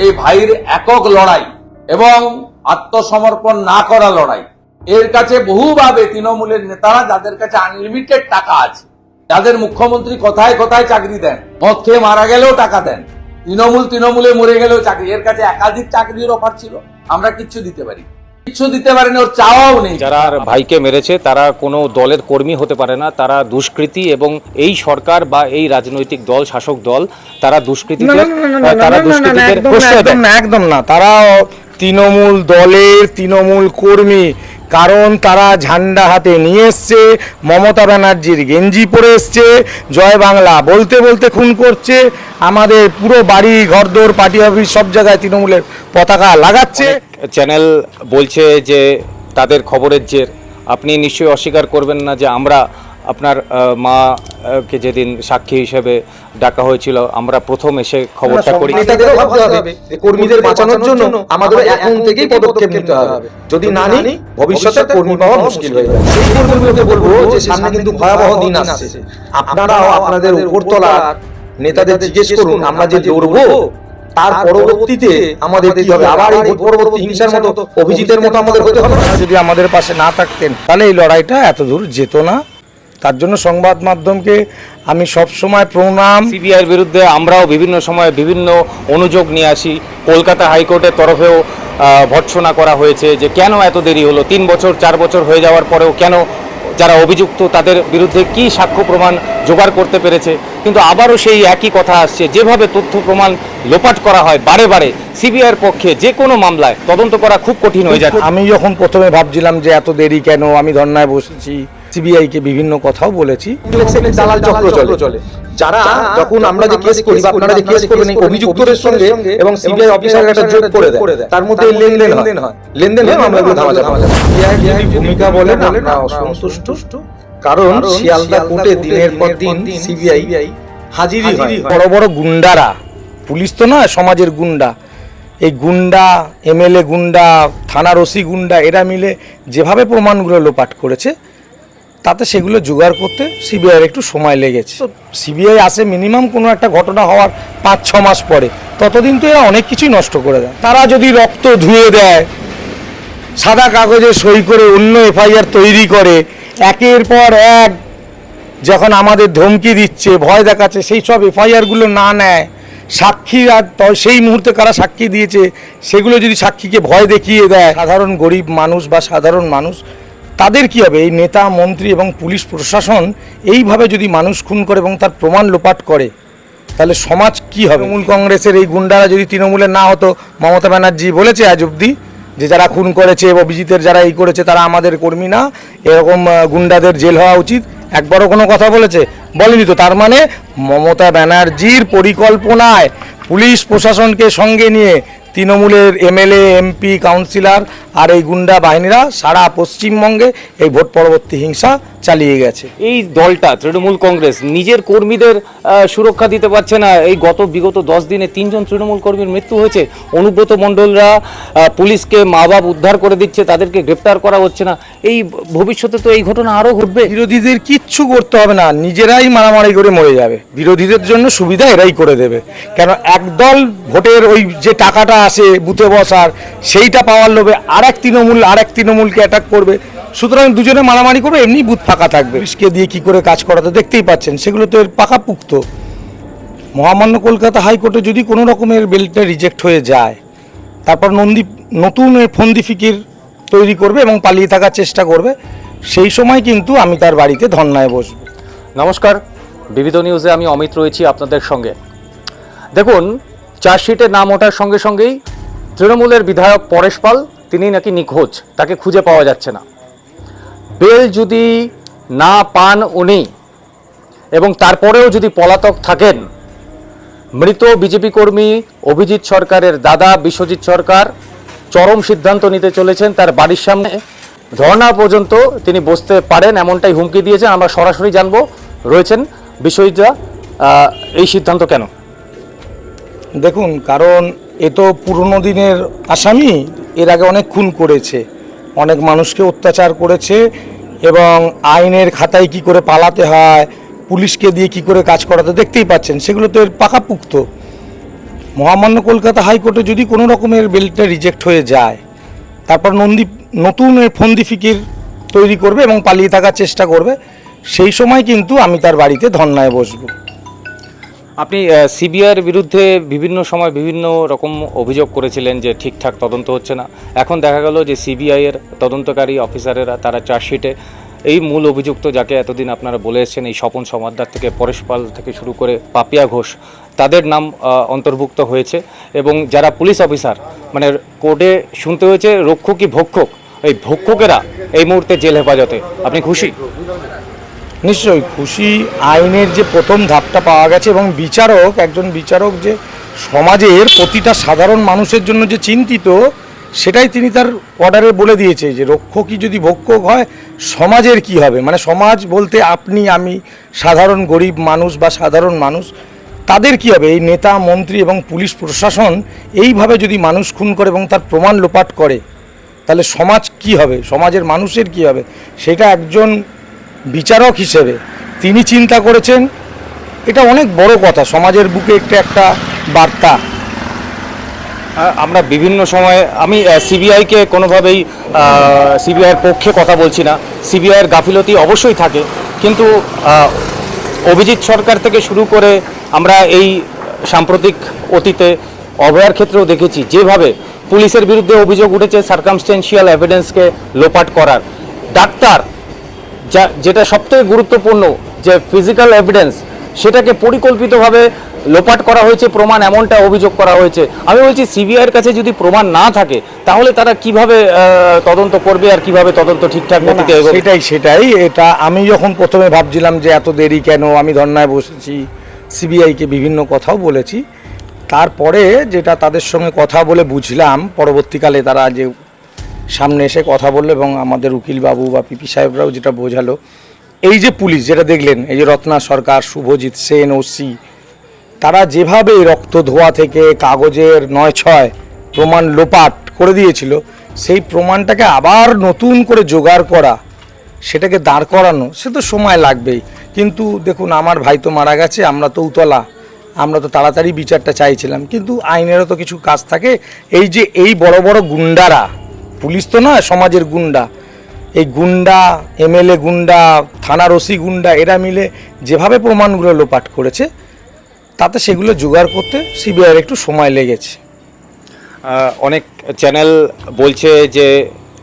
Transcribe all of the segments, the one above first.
এই ভাইয়ের একক লড়াই এবং আত্মসমর্পণ না করা লড়াই। এর কাছে বহুভাবে তৃণমূলের নেতারা যাদের কাছে আনলিমিটেড টাকা আছে, যাদের মুখ্যমন্ত্রী কোথায় কোথায় চাকরি দেন, মদ খেয়ে মারা গেলেও টাকা দেন, তৃণমূল তৃণমূলে মরে গেলেও চাকরি, এর কাছে একাধিক চাকরির অফার ছিল, আমরা কিচ্ছু দিতে পারি কিচ্ছু দিতে পারিনি ওর চাওয়াও নেই। যারা ভাইকে মেরেছে তারা কোনো দলের কর্মী হতে পারে না তারা দুষ্কৃতী এবং এই সরকার বা এই রাজনৈতিক দল শাসক দল তারা তারা দুষ্কৃতীদের একদম না, প্রশ্রয় দেয়। একদম না। তারা তৃণমূল দলের তৃণমূল কর্মী কারণ তারা ঝান্ডা হাতে নিয়ে এসছে মমতা ব্যানার্জির গেঞ্জি পরে এসছে জয় বাংলা বলতে বলতে খুন করছে আমাদের পুরো বাড়ি ঘরদোর পার্টি অফিস সব জায়গায় তৃণমূলের পতাকা লাগাচ্ছে। চ্যানেল বলছে যে তাদের খবরের জের। আপনি নিশ্চয়ই অস্বীকার করবেন না যে আমরা আপনার মাকে যেদিন সাক্ষী হিসেবে ডাকা হয়েছিল আমরা প্রথম এসে খবরটা করি। কর্মীদের বাঁচানোর জন্য আমাদের এখন থেকেই পদক্ষেপ নিতে হবে। যদি না নিই ভবিষ্যতে কর্মী পাওয়া মুশকিল হয়ে যাবে। সেই কর্মীগুলোকে বলব যে সামনে কিন্তু ভয়াবহ দিন আসছে। আপনারাও আপনাদের উপরতলার নেতাদের জিজ্ঞেস করুন আমরা যে লড়বো তার পরবর্তীতে আমাদের কি হবে? আবার এই পরবর্তী হিংসার মতো অভিজিতের মতো আমাদের হতে হবে? যদি আমাদের পাশে না থাকতেন তাহলে এই লড়াইটা এত দূর যেত না। তার জন্য সংবাদ মাধ্যমকে আমি সব সময় প্রণাম। সিবিআইয়ের বিরুদ্ধে আমরাও বিভিন্ন সময় বিভিন্ন অনুযোগ নিয়ে আসি। কলকাতা হাইকোর্টের তরফেও আহ, ভর্ৎসনা করা হয়েছে যে কেন এত দেরি হলো? তিন বছর চার বছর হয়ে যাওয়ার পরেও কেন যারা অভিযুক্ত তাদের বিরুদ্ধে কি সাক্ষ্য প্রমাণ জোগাড় করতে পেরেছে? কিন্তু আবারও সেই একই কথা আসছে যেভাবে তথ্য প্রমাণ লোপাট করা হয় বারে বারে সিবিআইয়ের পক্ষে যে কোনো মামলায় তদন্ত করা খুব কঠিন হয়ে যায় আমি যখন প্রথমে ভাবছিলাম যে এত দেরি কেন আমি ধর্নায় বসেছি সিবিআই কে বিভিন্ন কথাও বলেছি। দালাল চক্র চলে। যারা যখন আমরা যে কেস করি আপনারা যে কেস করবেন এই অভিযুক্তদের সঙ্গে এবং সিবিআই অফিসার একটা যোগ করে দেয়। তার মধ্যে লেনদেন হয়। লেনদেন হয়। মামলাগুলো ধামা যাবে সিবিআই ভূমিকা বলেন আমরা অসন্তুষ্ট। কারণ শিয়ালদা কোর্টে দিনের পর দিন সিবিআই হাজিরই হয়। বড় বড় গুন্ডারা। পুলিশ তো নয় সমাজের গুন্ডা। এই গুন্ডা এমএলএ গুন্ডা থানার ওসি গুন্ডা এরা মিলে যেভাবে প্রমাণগুলো লোপাট করেছে তাতে সেগুলো জোগাড় করতে সিবিআইয়ের একটু সময় লেগেছে। সিবিআই আসে মিনিমাম কোনো একটা ঘটনা হওয়ার পাঁচ, ছ মাস পরে। ততদিন তো এরা অনেক কিছুই নষ্ট করে দেয়। তারা যদি রক্ত ধুয়ে দেয়, সাদা কাগজে সই করে অন্য এফআইআর তৈরি করে, একের পর এক যখন আমাদের ধমকি দিচ্ছে, ভয় দেখাচ্ছে, সেই সব এফআইআরগুলো না নেয়, সাক্ষী আর ত- সেই মুহূর্তে কারা সাক্ষী দিয়েছে, সেগুলো যদি সাক্ষীকে ভয় দেখিয়ে দেয়, সাধারণ গরিব মানুষ বা সাধারণ মানুষ তাদের কি হবে? এই নেতা, মন্ত্রী এবং পুলিশ প্রশাসন এইভাবে যদি মানুষ খুন করে এবং তার প্রমাণ লোপাট করে, তাহলে সমাজ কি হবে? তৃণমূল কংগ্রেসের এই গুন্ডারা যদি তৃণমূলের না হতো, মমতা ব্যানার্জি বলেছে আজ অব্দি যে যারা খুন করেছে অভিজিতের যারা এই করেছে, তারা আমাদের কর্মী না। এরকম গুন্ডাদের জেল হওয়া উচিত। একবারও কোনো কথা বলেছে? বলেনি তো। তার মানে মমতা ব্যানার্জির পরিকল্পনায় পুলিশ প্রশাসনকে সঙ্গে নিয়ে তৃণমূলের এমএলএ এমপি কাউন্সিলর আর এই গুন্ডা বাহিনীরা সারা পশ্চিমবঙ্গে এই ভোট পরবর্তী হিংসা চালিয়ে গেছে। এই দলটা তৃণমূল কংগ্রেস নিজের কর্মীদের সুরক্ষা দিতে পারছে না। এই গত বিগত দশ দিনে তিনজন তৃণমূল কর্মীর মৃত্যু হয়েছে। অনুব্রত মণ্ডলরা পুলিশকে মা বাপ উদ্ধার করে দিচ্ছে তাদেরকে গ্রেপ্তার করা হচ্ছে না। এই ভবিষ্যতে তো এই ঘটনা আরও ঘটবে। বিরোধীদের কিচ্ছু করতে হবে না। নিজেরাই মারামারি করে মরে যাবে। বিরোধীদের জন্য সুবিধা এরাই করে দেবে। কেন একদল ভোটের ওই যে টাকাটা আসে বুথে বসার সেইটা পাওয়ার লোভে আর এক তৃণমূল আর এক তৃণমূলকে অ্যাটাক করবে। সুতরাং দুজনে মারামারি করবে এমনি বুথ ফাঁকা থাকবে। পুলিশকে দিয়ে কি করে কাজ করাতে দেখতেই পাচ্ছেন সেগুলো তো এর পাকাপুক্ত। মহামান্য কলকাতা হাইকোর্টে যদি কোনো রকমের বেলটা রিজেক্ট হয়ে যায় তারপর নন্দী নতুন ফন্দি ফিকির তৈরি করবে এবং পালিয়ে থাকার চেষ্টা করবে সেই সময় কিন্তু আমি তার বাড়িতে ধর্নায় বসবো নমস্কার বিবিধ নিউজে আমি অমিত রয়েছি আপনাদের সঙ্গে। দেখুন চার্জশিটে নাম ওঠার সঙ্গে সঙ্গেই তৃণমূলের বিধায়ক পরেশ পাল তিনি নাকি নিখোঁজ তাকে খুঁজে পাওয়া যাচ্ছে না। বেল যদি না পান উনি এবং তারপরেও যদি পলাতক থাকেন, মৃত বিজেপি কর্মী অভিজিৎ সরকারের দাদা বিশ্বজিৎ সরকার চরম সিদ্ধান্ত নিতে চলেছেন তার বাড়ির সামনে। ধর্না পর্যন্ত তিনি বসতে পারেন এমনটাই হুমকি দিয়েছেন। আমরা সরাসরি জানব, রয়েছেন বিশ্বজিৎরা এই সিদ্ধান্ত কেন? দেখুন, কারণ এ তো পুরনো দিনের আসামি, এর আগে অনেক খুন করেছে, অনেক মানুষকে অত্যাচার করেছে এবং আইনের খাতায় কি করে পালাতে হয়, পুলিশকে দিয়ে কি করে কাজ করাতে দেখতেই পাচ্ছেন, সেগুলো তো এর পাকাপুক্ত। মহামান্য কলকাতা হাইকোর্টে যদি কোনো রকমের বেলটা রিজেক্ট হয়ে যায়, তারপর নন্দী, নতুন ফন্দি ফিকির তৈরি করবে এবং পালিয়ে থাকার চেষ্টা করবে, সেই সময় কিন্তু আমি তার বাড়িতে ধর্নায় বসবো। আপনি সিবিআইয়ের বিরুদ্ধে বিভিন্ন সময় বিভিন্ন রকম অভিযোগ করেছিলেন যে ঠিকঠাক তদন্ত হচ্ছে না। এখন দেখা গেল যে সিবিআই এর তদন্তকারী অফিসারেরা তারা চার্জশিটে এই মূল অভিযুক্ত যাকে এতদিন আপনারা বলে এসেছেন, এই স্বপন সমাদ্দার থেকে, পরেশ পাল থেকে শুরু করে পাপিয়া ঘোষ, তাদের নাম অন্তর্ভুক্ত হয়েছে এবং যারা পুলিশ অফিসার মানে কোর্টে শুনতে হয়েছে রক্ষক ভক্ষক। এই ভক্ষকেরা এই মুহূর্তে জেল হেফাজতে। আপনি খুশি? নিশ্চয়ই খুশি আইনের যে প্রথম ধাপটা পাওয়া গেছে এবং বিচারক, একজন বিচারক যে সমাজের প্রতিটা সাধারণ মানুষের জন্য যে চিন্তিত, সেটাই তিনি তার অর্ডারে বলে দিয়েছে যে রক্ষকই যদি ভক্ষক হয়, সমাজের কি হবে? মানে সমাজ বলতে আপনি, আমি, সাধারণ গরিব মানুষ বা সাধারণ মানুষ, তাদের কি হবে? এই নেতা, মন্ত্রী এবং পুলিশ প্রশাসন এইভাবে যদি মানুষ খুন করে এবং তার প্রমাণ লোপাট করে, তাহলে সমাজ কি হবে? সমাজের মানুষের কি হবে? সেটা একজন বিচারক হিসেবে তিনি চিন্তা করেছেন, এটা অনেক বড় কথা, সমাজের বুকে একটা একটা বার্তা। আমরা বিভিন্ন সময়ে, আমি সিবিআইকে কোনোভাবেই সিবিআইয়ের পক্ষে কথা বলছি না। সিবিআইয়ের গাফিলতি অবশ্যই থাকে, কিন্তু অভিজিৎ সরকার থেকে শুরু করে আমরা এই সাম্প্রতিক অতীতে অভয়ার ক্ষেত্রেও দেখেছি, যেভাবে পুলিশের বিরুদ্ধে অভিযোগ উঠেছে সার্কামস্টেন্সিয়াল এভিডেন্সকে লোপাট করার। ডাক্তার যা যেটা সবথেকে গুরুত্বপূর্ণ যে ফিজিক্যাল এভিডেন্স সেটাকে পরিকল্পিতভাবে লোপাট করা হয়েছে প্রমাণ এমনটা অভিযোগ করা হয়েছে। আমি বলছি সিবিআইয়ের কাছে যদি প্রমাণ না থাকে তাহলে তারা কীভাবে তদন্ত করবে আর কীভাবে তদন্ত ঠিকঠাক গতিতে এগোবে? সেটাই সেটাই। এটা আমি যখন প্রথমে ভাবছিলাম যে এত দেরি কেন আমি ধর্নায় বসেছি সিবিআইকে বিভিন্ন কথাও বলেছি। তারপরে যেটা তাদের সঙ্গে কথা বলে বুঝলাম পরবর্তীকালে তারা যে সামনে এসে কথা বলল এবং আমাদের উকিল বাবু বা পিপি সাহেবরাও যেটা বোঝালো। এই যে পুলিশ যেটা দেখলেন, এই যে রত্না সরকার, শুভজিৎ সেন, ওসি, তারা যেভাবে রক্ত ধোয়া থেকে কাগজের নয় ছয় প্রমাণ লোপাট করে দিয়েছিল, সেই প্রমাণটাকে আবার নতুন করে জোগাড় করা, সেটাকে দাঁড় করানো, সে তো সময় লাগবেই। কিন্তু দেখুন, আমার ভাই তো মারা গেছে, আমরা তো উতলা, আমরা তো তাড়াতাড়ি বিচারটা চাইছিলাম। কিন্তু আইনেরও তো কিছু কাজ থাকে। এই যে এই বড় বড় গুন্ডারা পুলিশ তো না সমাজের গুন্ডা। এই গুন্ডা এমএলএ গুন্ডা থানার ওসি গুন্ডা এরা মিলে যেভাবে প্রমাণগুলো লোপাট করেছে তাতে সেগুলো জোগাড় করতে সিবিআইয়ের একটু সময় লেগেছে। অনেক চ্যানেল বলছে যে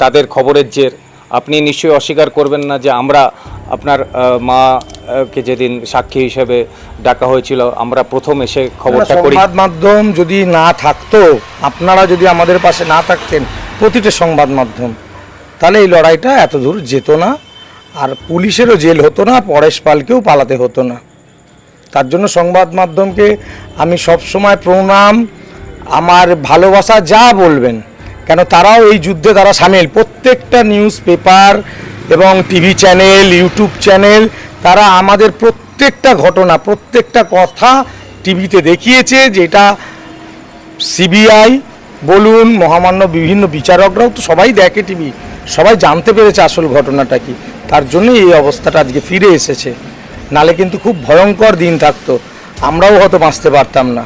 তাদের খবরের জের। আপনি নিশ্চয়ই অস্বীকার করবেন না যে আমরা আপনার মাকে যেদিন সাক্ষী হিসেবে ডাকা হয়েছিল আমরা প্রথম এসে খবরটা করি। সংবাদ মাধ্যম যদি না থাকতো আপনারা যদি আমাদের পাশে না থাকতেন প্রতিটা সংবাদ মাধ্যম। তাহলে এই লড়াইটা এত দূর যেত না, আর পুলিশেরও জেল হতো না, পরেশ পালকেও পালাতে হতো না। তার জন্য সংবাদ মাধ্যমকে আমি সব সময় প্রণাম, আমার ভালোবাসা যা বলবেন, কেন তারাও এই যুদ্ধে তারা সামিল। প্রত্যেকটা নিউজ পেপার এবং টিভি চ্যানেল, ইউটিউব চ্যানেল, তারা আমাদের প্রত্যেকটা ঘটনা, প্রত্যেকটা কথা টিভিতে দেখিয়েছে, যেটা সিবিআই বলুন, মহামান্য বিভিন্ন বিচারকরাও তো সবাই দেখে টিভি। সবাই জানতে পেরেছে আসল ঘটনাটা কি। তার জন্যই এই অবস্থাটা আজকে ফিরে এসেছে। নালে কিন্তু খুব ভয়ঙ্কর দিন থাকতো। আমরাও হয়তো বাঁচতে পারতাম না।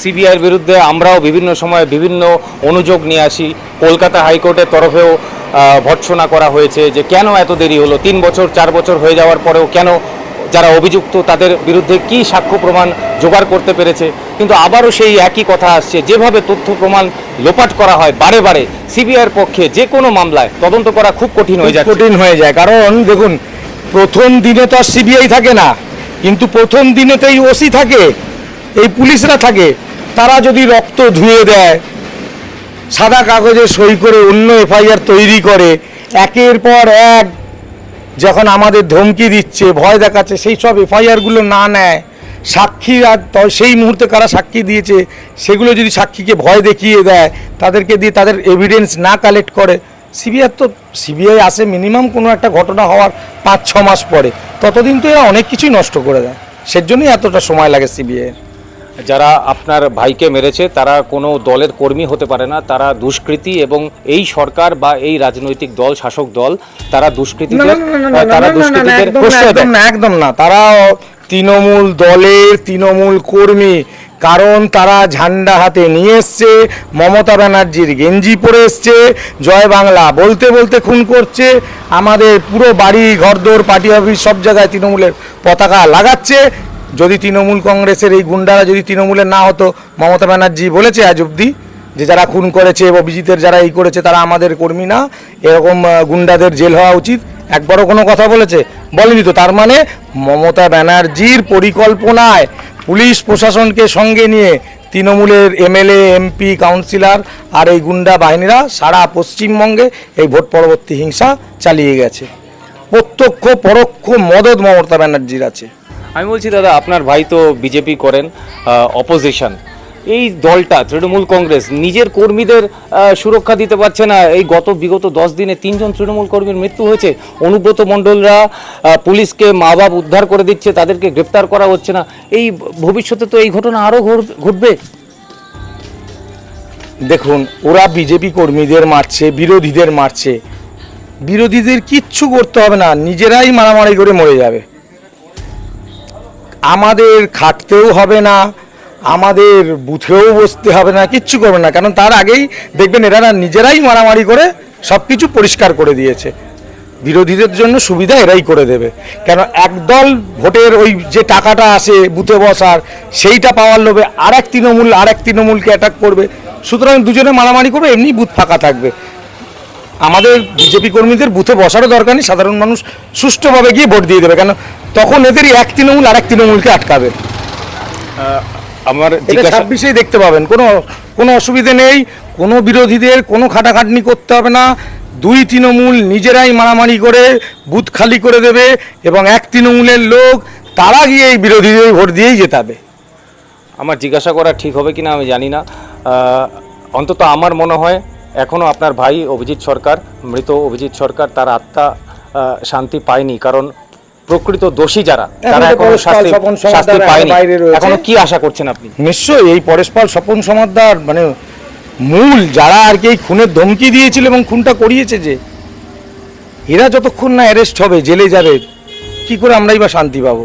সিবিআইয়ের বিরুদ্ধে আমরাও বিভিন্ন সময়ে বিভিন্ন অনুযোগ নিয়ে আসি। কলকাতা হাইকোর্টের তরফেও ভর্ৎসনা করা হয়েছে যে কেন এত দেরি হলো? তিন বছর, চার বছর হয়ে যাওয়ার পরেও কেন যারা অভিযুক্ত তাদের বিরুদ্ধে কি সাক্ষ্য প্রমাণ জোগাড় করতে পেরেছে? কিন্তু আবারও সেই একই কথা আসছে যেভাবে তথ্য প্রমাণ লোপাট করা হয় বারে বারে সিবিআইয়ের পক্ষে যে কোনো মামলায় তদন্ত করা খুব কঠিন হয়ে যায় কঠিন হয়ে যায় কারণ দেখুন প্রথম দিনে তো আর সিবিআই থাকে না কিন্তু প্রথম দিনে তো এই ওসি থাকে এই পুলিশরা থাকে তারা যদি রক্ত ধুয়ে দেয় সাদা কাগজে সই করে অন্য এফআইআর তৈরি করে একের পর এক যখন আমাদের ধমকি দিচ্ছে, ভয় দেখাচ্ছে, সেই সব এফআইআরগুলো না নেয়, সাক্ষী আর সেই মুহূর্তে কারা সাক্ষী দিয়েছে, সেগুলো যদি সাক্ষীকে ভয় দেখিয়ে দেয়, তাদেরকে দিয়ে তাদের এভিডেন্স না কালেক্ট করে সিবিআই তো সিবিআই আসে মিনিমাম কোনো একটা ঘটনা হওয়ার পাঁচ ছ মাস পরে। ততদিন তো এরা অনেক কিছুই নষ্ট করে দেয়। সেজন্যই এতটা সময় লাগে সিবিআই যারা আপনার ভাইকে মেরেছে তারা কোনো দলের কর্মী হতে পারে না তারা দুষ্কৃতী এবং এই সরকার বা এই রাজনৈতিক দল শাসক দল তারা দুষ্কৃতীদের না তারা দুষ্কৃতীদের একদম না একদম না তারা তৃণমূল দলের তৃণমূল কর্মী কারণ তারা ঝান্ডা হাতে নিয়ে এসছে মমতা ব্যানার্জির গেঞ্জি পরে এসছে জয় বাংলা বলতে বলতে খুন করছে আমাদের পুরো বাড়ি ঘরদোর পার্টি অফিস সব জায়গায় তৃণমূলের পতাকা লাগাচ্ছে যদি তৃণমূল কংগ্রেসের এই গুন্ডারা যদি তৃণমূলের না হতো, মমতা ব্যানার্জি বলেছে আজ অবধি যে যারা খুন করেছে অভিজিতের যারা এই করেছে, তারা আমাদের কর্মী না। এরকম গুন্ডাদের জেল হওয়া উচিত। একবারও কোনো কথা বলেছে? বলেনি তো। তার মানে মমতা ব্যানার্জির পরিকল্পনায় পুলিশ প্রশাসনকে সঙ্গে নিয়ে তৃণমূলের এমএলএ, এমপি, কাউন্সিলর আর এই গুন্ডা বাহিনীরা সারা পশ্চিমবঙ্গে এই ভোট পরবর্তী হিংসা চালিয়ে গেছে। প্রত্যক্ষ, পরোক্ষ মদত মমতা ব্যানার্জির আছে। আমি বলছি, দাদা, আপনার ভাই তো বিজেপি করেন অপোজিশন এই দলটা, তৃণমূল কংগ্রেস, নিজের কর্মীদের সুরক্ষা দিতে পারছে না। এই গত বিগত দশ দিনে তিনজন তৃণমূল কর্মীর মৃত্যু হয়েছে। অনুব্রত মণ্ডলরা পুলিশকে মা বাপ উদ্ধার করে দিচ্ছে, তাদেরকে গ্রেপ্তার করা হচ্ছে না। এই ভবিষ্যতে তো এই ঘটনা আরও ঘটবে। দেখুন, ওরা বিজেপি কর্মীদের মারছে, বিরোধীদের মারছে। বিরোধীদের কিচ্ছু করতে হবে না, নিজেরাই মারামারি করে মরে যাবে। আমাদের খাটতেও হবে না, আমাদের বুথেও বসতে হবে না, কিচ্ছু করবে না। কারণ তার আগেই দেখবেন এরা নিজেরাই মারামারি করে সব কিছু পরিষ্কার করে দিয়েছে। বিরোধীদের জন্য সুবিধা এরাই করে দেবে। কেন একদল ভোটের ওই যে টাকাটা আসে বুথে বসার, সেইটা পাওয়ার লোভে আর এক তৃণমূল আর এক তৃণমূলকে অ্যাটাক করবে। সুতরাং দুজনে মারামারি করবে, এমনি বুথ ফাঁকা থাকবে। আমাদের বিজেপি কর্মীদের বুথে বসারও দরকার নেই, সাধারণ মানুষ সুষ্ঠুভাবে গিয়ে ভোট দিয়ে দেবে। কেন তখন এদেরই এক তৃণমূল আর এক তৃণমূলকে আটকাবে। আমার ছাব্বিশেই দেখতে পাবেন। কোনো কোনো অসুবিধে নেই কোনো বিরোধীদের কোনো খাটাখাটনি করতে হবে না। দুই তৃণমূল নিজেরাই মারামারি করে বুথ খালি করে দেবে এবং এক তৃণমূলের লোক তারা গিয়ে এই বিরোধীদের ভোট দিয়েই জেতাবে। আমার জিজ্ঞাসা করা ঠিক হবে কিনা আমি জানি না। অন্তত আমার মনে হয় এখনও আপনার ভাই অভিজিৎ সরকার মৃত অভিজিৎ সরকার তার আত্মা শান্তি পায়নি। কারণ প্রকৃত দোষী যারা তারা এখনও শাস্তি শাস্তি পায়নি। এখনও কি আশা করছেন আপনি? নিশ্চয়ই এই পরেশপাল স্বপন সমাদার মানে মূল যারা আর কি এই খুনের ধমকি দিয়েছিল এবং খুনটা করিয়েছে যে এরা যতক্ষণ না অ্যারেস্ট হবে জেলে যাবে কি করে আমরাই বা শান্তি পাবো?